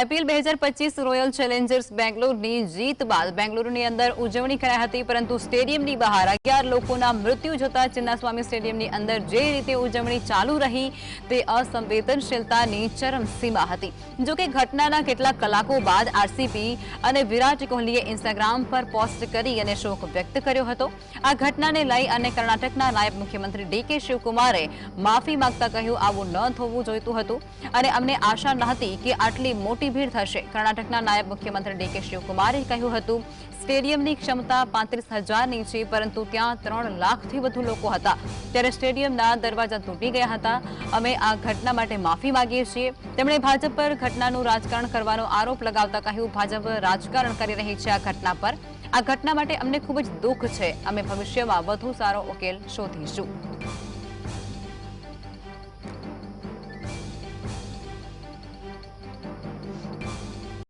IPL 2025 royal Challengers Bangalore ने जीत बाल बेंगलुरु के अंदर उज्वणी कराई હતી પરંતુ સ્ટેડિયમ ની બહાર આ 11 લોકોના મૃત્યુ જોતા ચinna સ્વામી સ્ટેડિયમ ની અંદર જે રીતે ઉજવણી ચાલી રહી તે અસંવેદનશીલતા ની ચરમ સીમા હતી જો કે ઘટનાના કેટલા કલાકો બાદ આરસીપી અને વિરાટ કોહલીએ ઇન્સ્ટાગ્રામ પર પોસ્ટ કરી અને શોક વ્યક્ત કર્યો હતો આ ઘટનાને લઈ અને કર્ણાટકના નાયબ મુખ્યમંત્રી ડીકે શિવકુમારે માફી માંગીતા કહ્યું આવું ન થવું જોઈતું હતું અને અમને આશા ન હતી કે આટલી મો भीड़ થશે કર્ણાટક ના નાયબ મુખ્યમંત્રી દેકેશ રકુમારે કહ્યું હતું સ્ટેડિયમ ની ક્ષમતા 35000 ની છે પરંતુ ત્યાં 3 લાખ થી વધુ લોકો હતા ત્યારે સ્ટેડિયમ ના દરવાજા તૂટી ગયા હતા અમે આ ઘટના માટે માફી માંગીએ છીએ તેમણે ભાજપ પર ઘટનાનું રાજકારણ કરવાનો આરોપ લગાવતા કહ્યું ભાજપ રાજકારણ કરી રહી છે આ ઘટના પર આ ઘટના માટે અમને ખૂબ જ દુઃખ છે અમે ભવિષ્યમાં વધુ સારો વકેલ શોધીશું